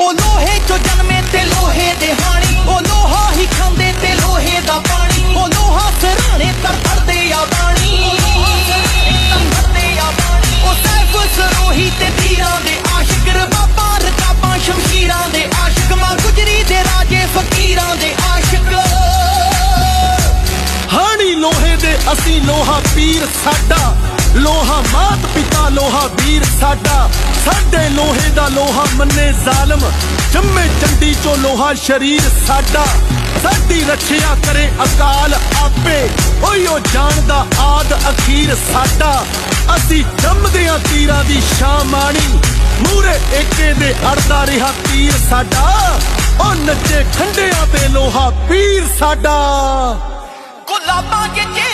ਉਹ ਲੋਹੇ ਚੋਂ ਜਨਮੇ ਤੇ ਲੋਹੇ ਦੇ ਹਾਣੀ। ਉਹ ਲੋਹਾ ਹੀ ਖਾਂਦੇ ਤੇ ਲੋਹੇ ਦਾ ਪਾਣੀ। ਉਹ ਲੋਹਾ ਸਿਰਾਣੇ ਤਰ ਤਰਦੇ ਆ ਬਾਣੀ। ਉਹ ਸੈਫ ਸਰੋਹੀ ਤੇ ਤੀਰਾਂ ਦੇ ਆਸ਼ਿਕ, ਰਬਾਬਾਂ ਰਕਾਬਾਂ ਸ਼ਮਸ਼ੀਰਾਂ ਦੇ ਆਸ਼ਿਕ, ਮਾਂ ਗੁਜਰੀ ਦੇ ਰਾਜੇ ਫਕੀਰਾਂ ਦੇ ਆਸ਼ਿਕ। ਹਾਣੀ ਲੋਹੇ ਦੇ ਅਸੀਂ ਲੋਹਾ ਪੀਰ ਸਾਡਾ। ਲੋਹਾ ਮਾਤ ਪਿਤਾ, ਲੋਹਾ ਵੀਰ ਸਾਡਾ। ਸਾਡੇ ਲੋਹੇ ਦਾ ਲੋਹਾ ਮੰਨੇ ਜ਼ਾਲਮ, ਜੰਮੇ ਚੰਡੀ ਚੋਂ ਲੋਹਾ ਸ਼ਰੀਰ ਸਾਡਾ। ਸਾਡੀ ਰੱਖਿਆ ਕਰੇ ਅਕਾਲ ਆਪੇ, ਓਏ ਉਹ ਜਾਣਦਾ ਆਦ ਅਖੀਰ ਸਾਡਾ। ਅਸੀਂ ਜੰਮਦਿਆਂ ਤੀਰਾਂ ਦੀ ਸ਼ਾਂ ਮਾਣੀ ਮੂਰੇ ਏਕੇ ਦੇ ਅੜਦਾ ਰਿਹਾ ਤੀਰ ਸਾਡਾ। ਉਹ ਨੱਚੇ ਖੰਡਿਆਂ ਤੇ ਲੋਹਾ ਪੀਰ ਸਾਡਾ। ਗੁਲਾਬਾਂ ਦੇ